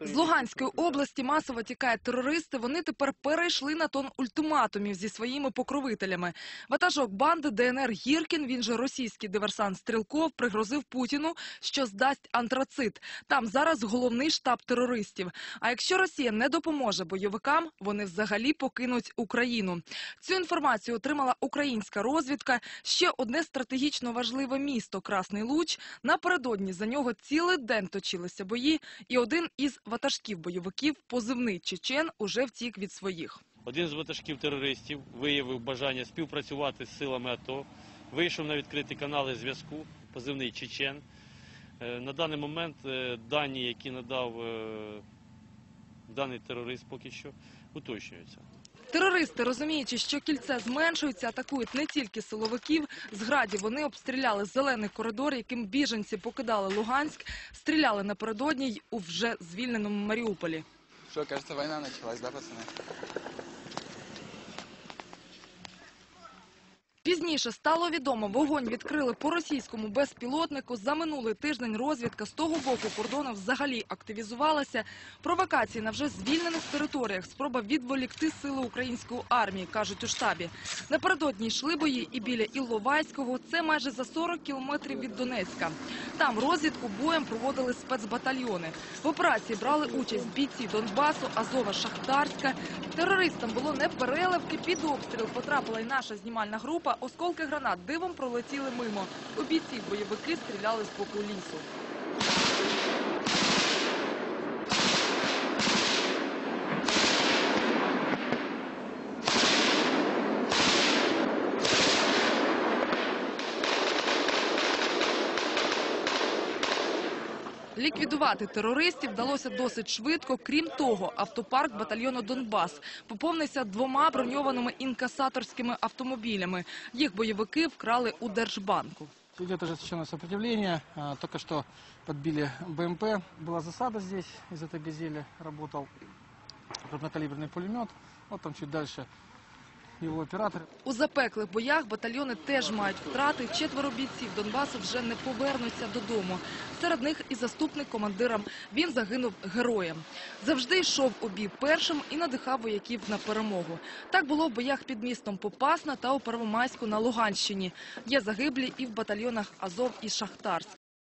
З Луганської області масово тікають терористи. Вони тепер перейшли на тон ультиматумів зі своїми покровителями. Ватажок банди ДНР Гіркін, він же російський диверсант Стрілков, пригрозив Путіну, що здасть антрацит. Там зараз головний штаб терористів. А якщо Росія не допоможе бойовикам, вони взагалі покинуть Україну. Цю інформацію отримала українська розвідка. Ще одне стратегічно важливе місто Красний Луч. Напередодні за нього цілий день точилися бої, і один із ватажків бойовиків, позивний чечен, уже втік від своїх. Один з ватажків терористів виявив бажання співпрацювати з силами АТО, вийшов на відкриті канали зв'язку, позивний Чечен. Е, На даний момент е, дані, які надав е, даний терорист поки що, уточнюються. Терористи, розуміючи, що кільце зменшується, атакують не тільки силовиків. З граді вони обстріляли зелений коридор, яким біженці покидали Луганськ, стріляли напередодні й у вже звільненому Маріуполі. Що, кажеться, война началась, да, пацаны? Пізніше стало відомо, вогонь відкрили по російському безпілотнику. За минулий тиждень розвідка з того боку кордону взагалі активізувалася. Провокації на вже звільнених територіях, спроба відволікти сили української армії, кажуть у штабі. Напередодні йшли бої і біля Ілловайського. Це майже за 40 кілометрів від Донецька. Там розвідку боєм проводили спецбатальйони. В операції брали участь бійці Донбасу, Азова, Шахтарська. Терористам було не переливки. Під обстріл потрапила й наша знімальна група. Осколки гранат дивом пролетіли мимо. У бійців бойовики стріляли з боку лісу. Ліквідувати терористів вдалося досить швидко. Крім того, автопарк батальйону Донбас поповнився двома броньованими інкасаторськими автомобілями. Їх бойовики вкрали у Держбанку. Идет ожесточенное сопротивление. А, Только что подбили БМП. Была засада здесь, из этой газели работал крупнокалиберный пулемет. Вот там чуть дальше его оператор. У запеклих боях батальйони теж мають втрати. Четверо бійців Донбасу вже не повернуться додому. Серед них і заступник командира. Він загинув героєм. Завжди йшов у бій першим і надихав вояків на перемогу. Так було в боях під містом Попасна та у Первомайську на Луганщині. Є загиблі і в батальйонах Азов і Шахтарськ.